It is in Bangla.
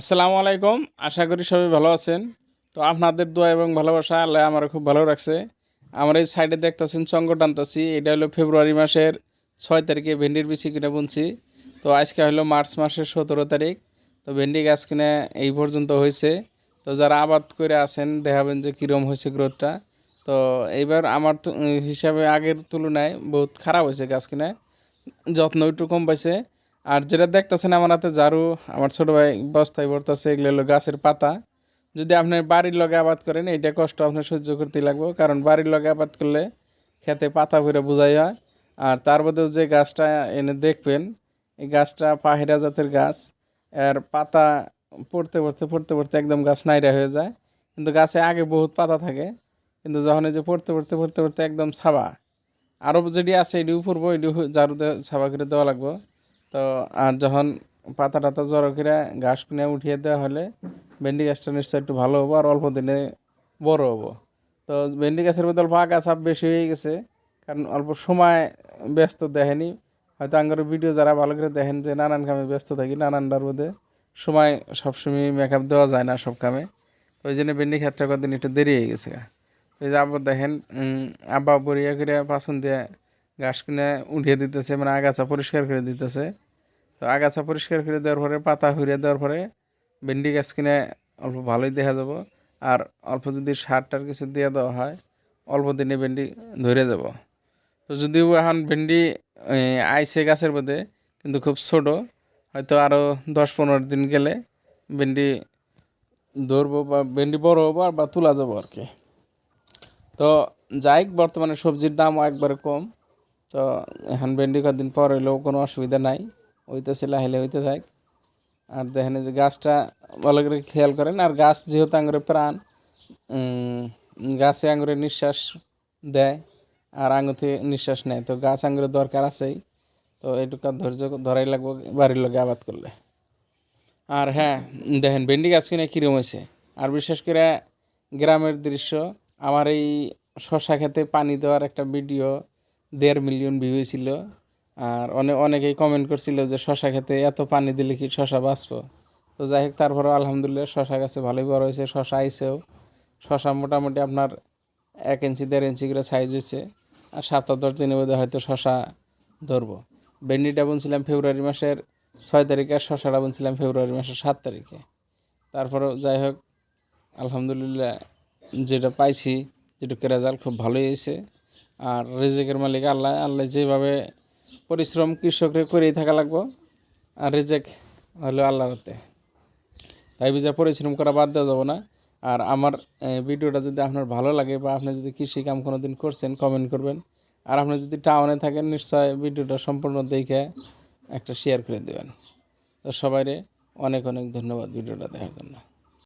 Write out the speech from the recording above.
আসসালামু আলাইকুম। আশা করি সবাই ভালো আছেন। তো আপনাদের দোয়া এবং ভালোবাসা আল্লাহ আমার খুব ভালো রাখছে। আমার এই সাইডে দেখতেছেন চঙ্গ টানতাছি। এটা হলো ফেব্রুয়ারি মাসের ছয় তারিখে ভেন্ডির বিচি কিনে বুনছি। তো আজকে হলো মার্চ মাসের সতেরো তারিখ। তো ভেন্ডি গাছ কিনে এই পর্যন্ত হয়েছে। তো যারা আবাদ করে আছেন, দেখাবেন যে কীরকম হয়েছে গ্রোথটা। তো এইবার আমার হিসাবে আগের তুলনায় বহুত খারাপ হয়েছে গাছ কিনে। যত্ন একটু কম পাইছে। আর যেটা দেখতেছেন আমার হাতে ঝাড়ু, আমার ছোট ভাই বস্তায় ভরতেছে, এগুলো হলো গাছের পাতা। যদি আপনি বাড়ির লগে আবাদ করেন, এইটা কষ্ট আপনার সহ্য করতে লাগবে, কারণ বাড়ির লগে আবাদ করলে খেতে পাতা ভরে বোঝাই হয়। আর তার মধ্যেও যে গাছটা এনে দেখবেন, এই গাছটা পাহিরা জাতের গাছ, এর পাতা পড়তে পড়তে পড়তে পড়তে একদম গাছ নাইরা হয়ে যায়। কিন্তু গাছে আগে বহুত পাতা থাকে, কিন্তু যখন এই যে পড়তে পড়তে পড়তে পড়তে একদম ছাবা। আরও যেটি আছে, এটি উপরবো, এটি ঝাড়ুতে, ছাবা করে দেওয়া লাগবো। তো আর যখন পাতা টাতা জড়ো করে ঘাস কিনে উঠিয়ে দেওয়া হলে ভেন্ডি গাছটা নিশ্চয় একটু ভালো হব আর অল্প দিনে বড় হব। তো ভেন্ডি গাছের বদল ফাঁকা চাপ বেশি হয়ে গেছে, কারণ অল্প সময় ব্যস্ত দেখেনি। হয়তো আঙ্গার ভিডিও যারা ভালো করে দেখেন যে নানান কামে ব্যস্ত থাকি নানানটার মধ্যে সময় সবসময় মেকআপ দেওয়া যায় না সব কামে। তো ওই জন্য ভেন্ডি ক্ষেত্রে কদিন একটু দেরি হয়ে গেছে। এই যে আবার দেখেন আব্বা বরিয়া করে পাছন দিয়ে ঘাস কিনে উঠিয়ে দিতেছে মানে আগাছা পরিষ্কার করে দিতেছে। তো আগাছা পরিষ্কার করে দেওয়ার পরে, পাতা হরিয়ে দেওয়ার পরে ভেন্ডি গাছ কিনে অল্প ভালোই দেখা যাব। আর অল্প যদি সার টার কিছু দিয়ে দেওয়া হয়, অল্প দিনে ভেন্ডি ধরে যাব। তো যদিও এখন ভেন্ডি আইসে গাছের মধ্যে, কিন্তু খুব ছোট। হয়তো আরও দশ পনেরো দিন গেলে ভেন্ডি ধরবো বা ভেন্ডি বড় হব আর বা তোলা যাব আর কি। তো যাই বর্তমানে সবজির দামও একবারে কম। তো এখন ভেন্ডি কদিন পর হইলেও কোনো অসুবিধা নাই। হইতেছে লাহিলে হইতে থাক। আর দেখেন যে গাছটা ভালো করে খেয়াল করেন, আর গাছ যেহেতু আঙুরে প্রাণ গাছে আঙুরে নিঃশ্বাস দেয় আর আঙুর থেকে নিঃশ্বাস নেয়। তো গাছ আঙুরের দরকার আছেই। তো এইটুকু ধৈর্য ধরাই লাগবো বাড়ির লোকে আবাদ করলে। আর হ্যাঁ দেখেন ভেন্ডি গাছ কিনে কীরকম হয়েছে। আর বিশেষ করে গ্রামের দৃশ্য, আমার এই শশা খেতে পানি দেওয়ার একটা ভিডিও দেড় মিলিয়ন ভিউ হয়েছিল। আর অনেক অনেকেই কমেন্ট করছিল যে শশা খেতে এত পানি দিলে কি শশা বাঁচবো? তো যাই হোক, তারপরেও আলহামদুলিল্লাহ শশা গাছে ভালোই বড় হয়েছে, শশা আইসেও শশা মোটামুটি আপনার এক ইঞ্চি দেড় ইঞ্চি করে সাইজ হয়েছে। আর সপ্তাহ দশ দিনের মধ্যে হয়তো শশা ধরবো। ভেন্ডিটা বুনছিলাম ফেব্রুয়ারি মাসের ছয় তারিখে আর শশাটা বুনছিলাম ফেব্রুয়ারি মাসের সাত তারিখে। তারপরেও যাই হোক, আলহামদুলিল্লাহ যেটা পাইছি, যেটুকু রেজাল্ট খুব ভালোই হয়েছে। আর রেজেকের মালিক আল্লাহ আল্লাহ যেভাবে পরিশ্রম কৃষকরে করেই থাকা লাগবো, আর রেজেক হলো আল্লাহর হাতে। তাই বুঝে পরিশ্রম করা বাদ দেওয়া যাব না। আর আমার ভিডিওটা যদি আপনার ভালো লাগে বা আপনি যদি কৃষি কাম কোনো দিন করছেন কমেন্ট করবেন। আর আপনি যদি টাউনে থাকেন, নিশ্চয় ভিডিওটা সম্পূর্ণ দেখে একটা শেয়ার করে দেবেন। তো সবাইরে অনেক অনেক ধন্যবাদ ভিডিওটা দেখার জন্য।